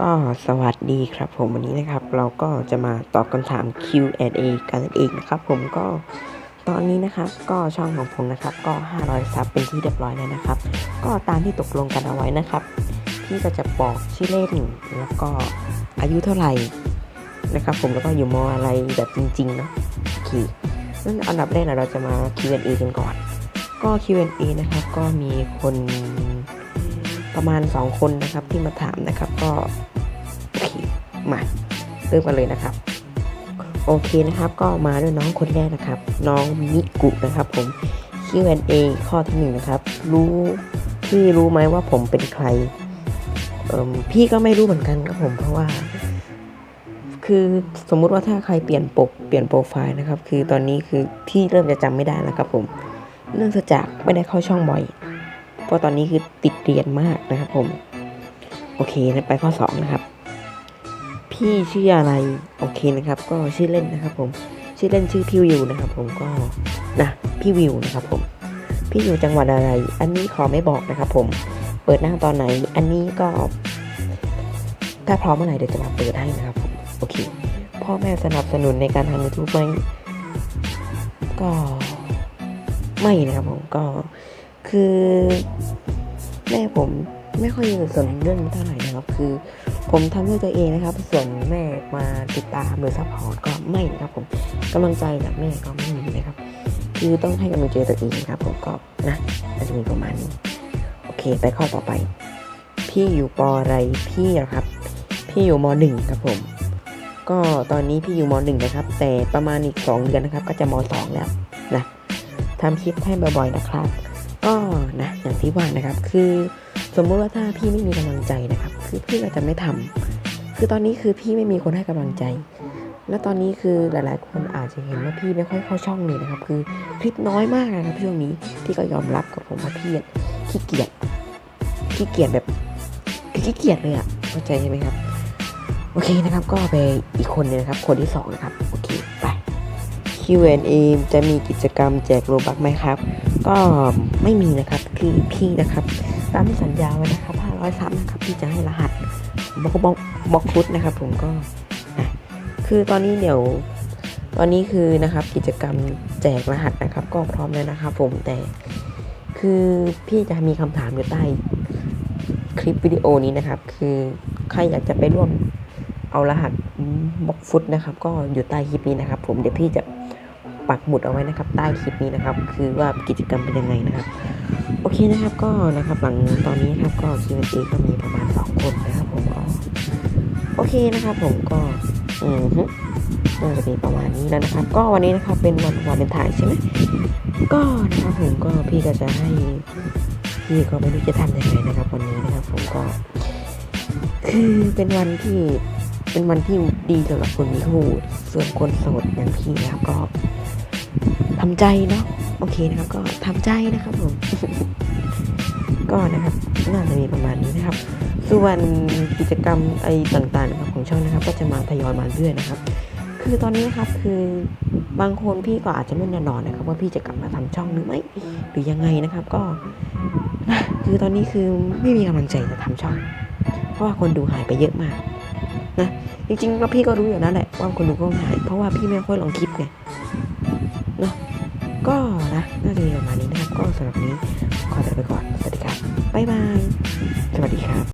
ก็สวัสดีครับผมวันนี้นะครับ เราก็จะมาตอบคำถาม Q&A กันนั่นเองนะครับ ผมก็ตอนนี้นะครับก็ช่องของผมนะครับก็ 500 ซับเป็นที่เรียบร้อยแล้วนะครับ ก็ตามที่ตกลงกันเอาไว้นะครับพี่ก็จะบอกชื่อเล่นแล้วก็อายุเท่าไหร่นะครับ ผมแล้วก็อยู่มออะไรแบบจริงๆเนาะโอเคงั้นอันดับแรกเราจะมา Q&A กันก่อน ก็ Q&A นะครับก็มีคน ประมาณ 2 คนนะครับที่มาถามนะครับก็โอเคมาเริ่มกันเลยนะครับ โอเคนะครับก็มาด้วยน้องคนแรกนะครับ น้องมิกุนะครับ ผม Q&A ข้อที่หนึ่งนะครับ รู้พี่รู้ไหมว่าผมเป็นใครพี่ก็ไม่รู้เหมือนกันครับผมเพราะว่า คือสมมุติว่าถ้าใครเปลี่ยนปกเปลี่ยนโปรไฟล์นะครับ คือตอนนี้คือพี่เริ่มจะจำไม่ได้แล้วครับผม เนื่องจากไม่ได้เข้าช่องบ่อย เพราะตอนนี้คือติดเรียนมากนะครับผม โอเคนะไปข้อ 2 นะครับ พี่ชื่ออะไร โอเคนะครับ ก็ชื่อเล่นนะครับ ผม ชื่อเล่นชื่อพี่วิวนะครับ ผมก็นะพี่วิวนะครับ ผม พี่อยู่จังหวัดอะไร อันนี้ขอไม่บอกนะครับ ผม เปิดหน้าตอนไหน อันนี้ก็ ถ้าพร้อมเมื่อไหร่เดี๋ยวจะมาเปิดให้นะครับผมโอเค พ่อแม่สนับสนุนในการทำยูทูบไหมก็ไม่นะครับผมก็ คือแม่ผมไม่ค่อยสนเรื่องนี้เท่าไหร่นะครับ คือผมทำด้วยตัวเองนะครับ ส่วนแม่มาติดตามหรือซัพพอร์ตก็ไม่นะครับผมกำลังใจจากแม่ก็ไม่มีนะครับ คือต้องให้กำลังใจตัวเองครับ ผมก็นะน่าจะมีประมาณนี้โอเค ไปข้อต่อไป พี่อยู่ปออะไรพี่นะครับ พี่อยู่มหนึ่งครับผม ก็ตอนนี้พี่อยู่มหนึ่งนะครับ แต่ประมาณอีกสองเดือนนะครับ ก็จะมสองแล้วนะทำคลิปให้บ่อยๆนะครับ ก็นะอย่างที่ว่านะครับ คือสมมุติว่าถ้าพี่ไม่มีกำลังใจนะครับ คือพี่ก็จะไม่ทำคือตอนนี้คือพี่ไม่มีคนให้กำลังใจ และตอนนี้คือหลาย ๆ คนอาจจะเห็นว่าพี่ไม่ค่อยเข้าช่องเลยนะครับ คือคลิปน้อยมากนะครับช่วงนี้พี่ก็ยอมรับกับผมว่าพี่ขี้เกียจขี้เกียจแบบขี้เกียจเลยอะเข้าใจใช่ไหมครับ โอเคนะครับ ก็ไปอีกคนนึงนะครับ คนที่สองนะครับ โอเคไป Q&A จะมีกิจกรรมแจกโลบักไหมครับ ก็ไม่มีนะครับคือพี่นะครับตามที่สัญญาไว้นะครับ500ซับนะครับพี่จะให้รหัสบล็อกบล็อกบล็อกฟุตนะครับ ผมก็คือตอนนี้เดี๋ยวตอนนี้คือนะครับกิจกรรมแจกรหัสนะครับ ก็พร้อมแล้วนะครับผมแต่คือพี่จะมีคำถามอยู่ใต้คลิปวิดีโอนี้นะครับ คือใครอยากจะไปร่วมเอารหัสบล็อกฟุตนะครับ ก็อยู่ใต้คลิปนี้นะครับ ผมเดี๋ยวพี่จะ ปักหมุดเอาไว้นะครับ ใต้คลิปนี้นะครับ คือว่ากิจกรรมเป็นยังไงนะครับ โอเคนะครับก็นะครับหลังตอนนี้นะครับก็ Q&A ก็มีประมาณ2คนนะครับผมก็โอเคนะครับผมก็อืมฮึน่าจะมีประมาณนี้แล้วนะครับ ก็วันนี้นะครับเป็นวันวาเลนไทน์ใช่ไหมก็นะครับผมก็พี่ก็จะให้พี่ก็ไม่รู้จะทำยังไงนะครับ วันนี้นะครับ ผมก็ คือเป็นวันที่เป็นวันที่ดีสำหรับคนมีคู่ส่วนคนโสดอย่างพี่นะครับก็ ทำใจเนาะโอเคนะครับ ก็ทำใจนะครับผมก็นะครับน่าจะมีประมาณนี้นะครับ ส่วนกิจกรรมไอ้ต่างๆนะครับของช่องนะครับ ก็จะมาทยอยมาเรื่อยนะครับ คือตอนนี้นะครับคือบางคนพี่ก็อาจจะไม่แน่นอนนะครับ ว่าพี่จะกลับมาทำช่องหรือไม่หรือยังไงนะครับ ก็ คือตอนนี้คือไม่มีกำลังใจจะทำช่อง เพราะว่าคนดูหายไปเยอะมากนะจริงๆก็พี่ก็รู้อยู่แล้วแหละว่าคนดูก็หาย เพราะว่าพี่ไม่ค่อยลงคลิปไง ก็นะน่าจะประมาณนี้นะครับ ก็สำหรับนนี้ขอตัวไปก่อน สวัสดีครับ บ๊ายบาย สวัสดีครับ